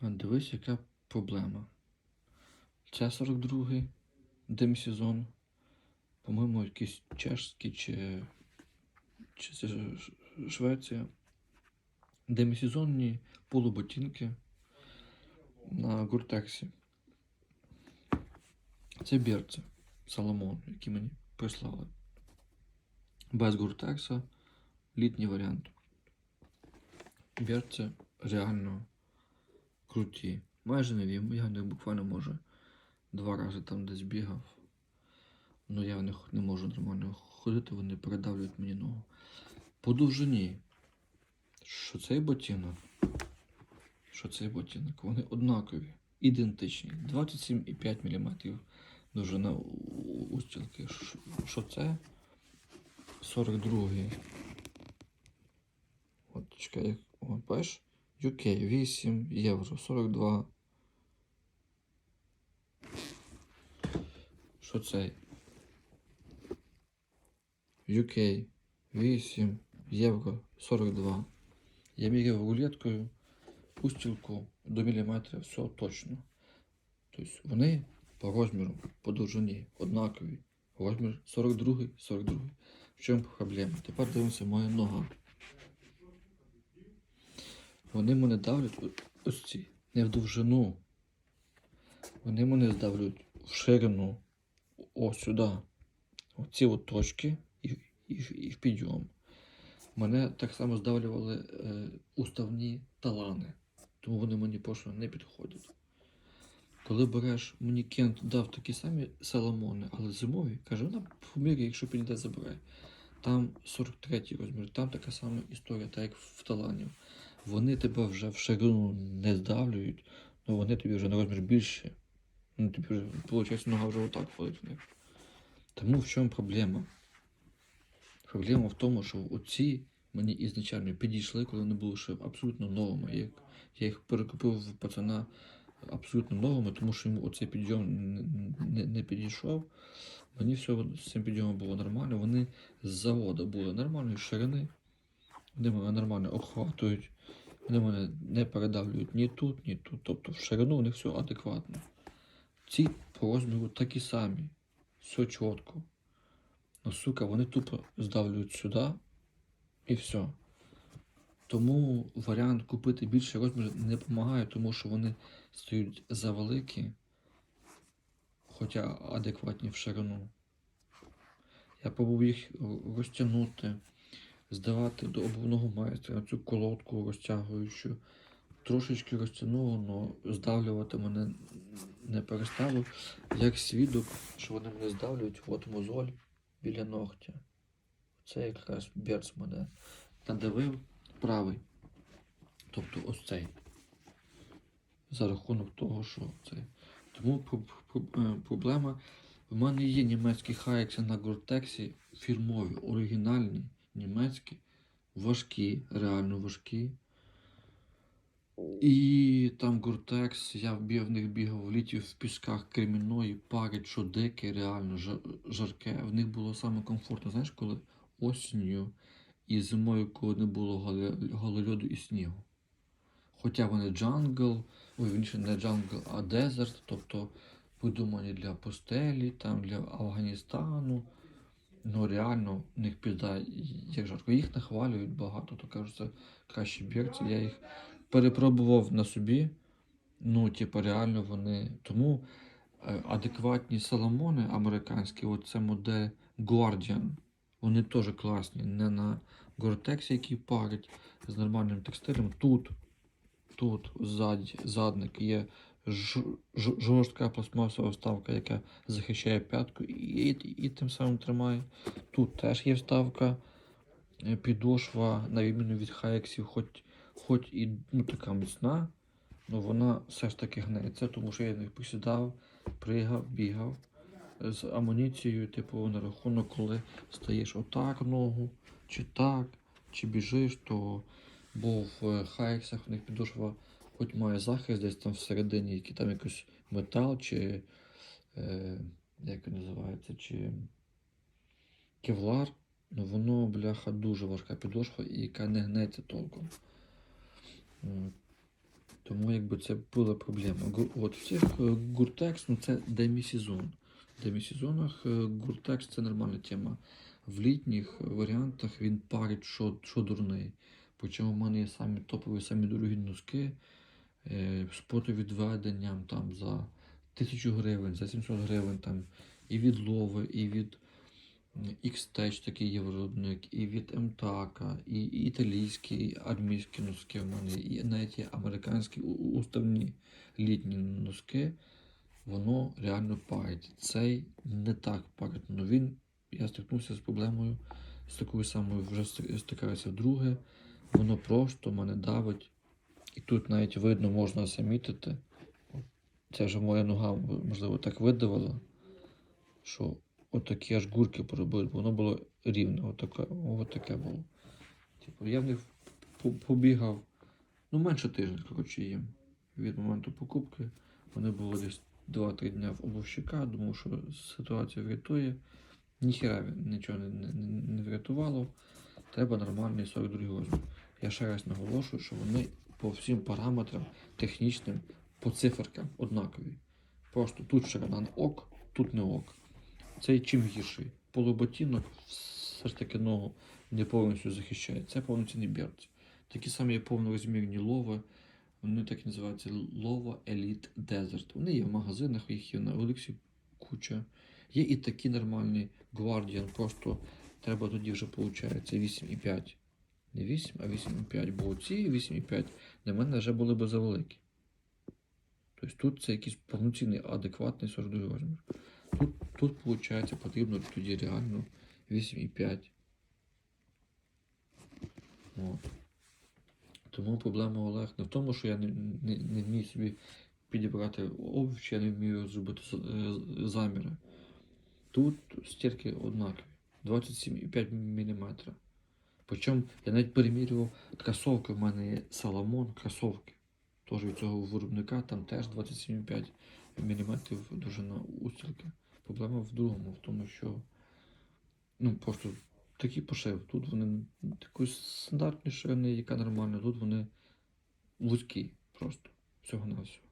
А дивись, яка проблема. Це 42-й демсезон. По-моєму, якийсь чешський чи, чи Швеція. Демісезонні полуботинки на гуртексі. Це берці Соломон, які мені прислали. Без гуртекса літній варіант. Берці реально круті. Майже нові. Я в них буквально може два рази там десь бігав. Ну я в них не можу нормально ходити, вони передавлюють мені ногу. По довжині. Що цей ботинок? Що цей ботинок? Вони однакові, ідентичні. 27,5 мм довжина устілки. Що- це? 42-й. От, чекай, от, бачиш? UK 8 євро, 42. Що цей? UK 8 євро 42. Я міряв рулеткою пустілку до міліметра, все точно. Тобто вони по розміру, по довжині однакові. Розмір 42, 42. В чому проблема? Тепер дивимося моя нога. Вони мене давлять ось ці, не в довжину. Вони мене здавлюють в ширину. Ось сюди. Оці от точки і, і, і в підйом. Мене так само здавлювали е, уставні талани, тому вони мені просто не підходять. Коли береш, мені Кент дав такі самі саламони, але зимові, каже, вона поміряє, якщо підійде, забирай. Там 43 розмір, там така сама історія, так як в таланів. Вони тебе вже в ширину не здавлюють, але вони тобі вже на розмір більше. Ну, тобі вже, виходить, нога вже отак ходить в них. Тому в чому проблема? Проблема в тому, що оці мені ізначально підійшли, коли вони були ще абсолютно новими. Я, я їх перекупив в пацана абсолютно новими, тому що йому оцей підйом не, не, не підійшов. Мені все з цим підйомом було нормально. Вони з заводу були нормальної ширини. Вони мене нормально обхватують. Вони мене не передавлюють ні тут, ні тут. Тобто в ширину у них все адекватно. Ці по розміру такі самі. Все чітко. Ну, сука, вони тупо здавлюють сюди і все. Тому варіант купити більший розмір не допомагає, тому що вони стають завеликі, хоча адекватні в ширину. Я пробував їх розтягнути, здавати до обувного майстра цю колодку розтягуючу. Трошечки розтягнуло, але здавлювати мене не перестало. Як свідок, що вони мене здавлюють, от мозоль біля ногтя. Це якраз берц мене надавив правий. Тобто ось цей. За рахунок того, що цей. Тому е, проблема. В мене є німецькі хайекси на гортексі фірмові, оригінальні, німецькі, важкі, реально важкі. І там гортекс, я в них бігав в літі в пісках кремінної, парить, що дике, реально жарке. В них було саме комфортно, знаєш, коли осінню і зимою, коли не було голольоду і снігу. Хоча вони джангл, ой, він ще не джангл, а дезерт, тобто видумані для постелі, там для Афганістану. Ну реально, в них пізда як жарко. Їх нахвалюють багато, то кажуть, це кращі бірці. Я їх перепробував на собі. Ну, типу, реально вони. Тому е, адекватні Соломони американські, от це модель Guardian, вони теж класні. Не на Gore-Tex, який парить з нормальним текстилем. Тут, тут ззаді, задник є жорстка пластмасова вставка, яка захищає п'ятку і, і, тим самим тримає. Тут теж є вставка, е, підошва, на відміну від хайексів, хоч, хоч і ну, така міцна, але вона все ж таки гнеться, тому що я них посідав, пригав, бігав з амуніцією, типу, на рахунок, коли стаєш отак ногу, чи так, чи біжиш, то бо в хайксах в них підошва хоч має захист десь там всередині, який там якийсь метал, чи е, як він називається, чи кевлар, ну воно, бляха, дуже важка підошва і яка не гнеться толком. Тому Тому якби це була проблема. От в цих е, гуртекс, ну це демісезон. В демісезонах е, гуртекс це нормальна тема. В літніх варіантах він парить, що, що дурний. Причому в мене є самі топові, самі дорогі носки е, з потовідведенням там за 1000 гривень, за 700 гривень там і від Лови, і від X-Tech такий є виробник, і від МТАКа, і, і італійські, і армійські носки в мене, і навіть американські уставні літні носки. Воно реально парить. Цей не так парить. Ну він, я стикнувся з проблемою, з такою самою вже стикаюся вдруге. Воно просто мене давить. І тут навіть видно, можна замітити. Це вже моя нога, можливо, так видавила, що отакі аж гурки поробили, воно було рівне, отаке, отаке було. Типу, я в них побігав, ну, менше тижня, коротше, їм. Від моменту покупки. Вони були десь 2-3 дня в обувщика, думав, що ситуація врятує. Ніхіра нічого не, не, не врятувало. Треба нормальний 42 розмір. Я ще раз наголошую, що вони по всім параметрам технічним, по циферкам однакові. Просто тут ширина ок, тут не ок. Цей чим гірший. Полуботінок все ж таки ногу не повністю захищає. Це повноцінний берці. Такі самі є повнорозмірні лови. Вони так і називаються Lova Elite Desert. Вони є в магазинах, їх є на Олексі куча. Є і такі нормальні Guardian, просто треба тоді вже виходить 8,5. Не 8, а 8,5. Бо ці 8,5 для мене вже були би завеликі. Тобто тут це якийсь повноцінний адекватний 42 розмір. Тут, тут виходить, потрібно тоді реально 8,5. От. Тому проблема Олег не в тому, що я не, не, не вмію собі підібрати обув, чи я не вмію зробити е, заміри. Тут стірки однакові. 27,5 мм. Причому я навіть перемірював кросовки. В мене є Salomon кросовки. Теж від цього виробника, там теж 27,5 мм довжина устілки. Проблема в другому, в тому, що ну, просто такий пошив. Тут вони такої стандартної ширини, яка нормальна, тут вони вузькі просто. Всього на всього.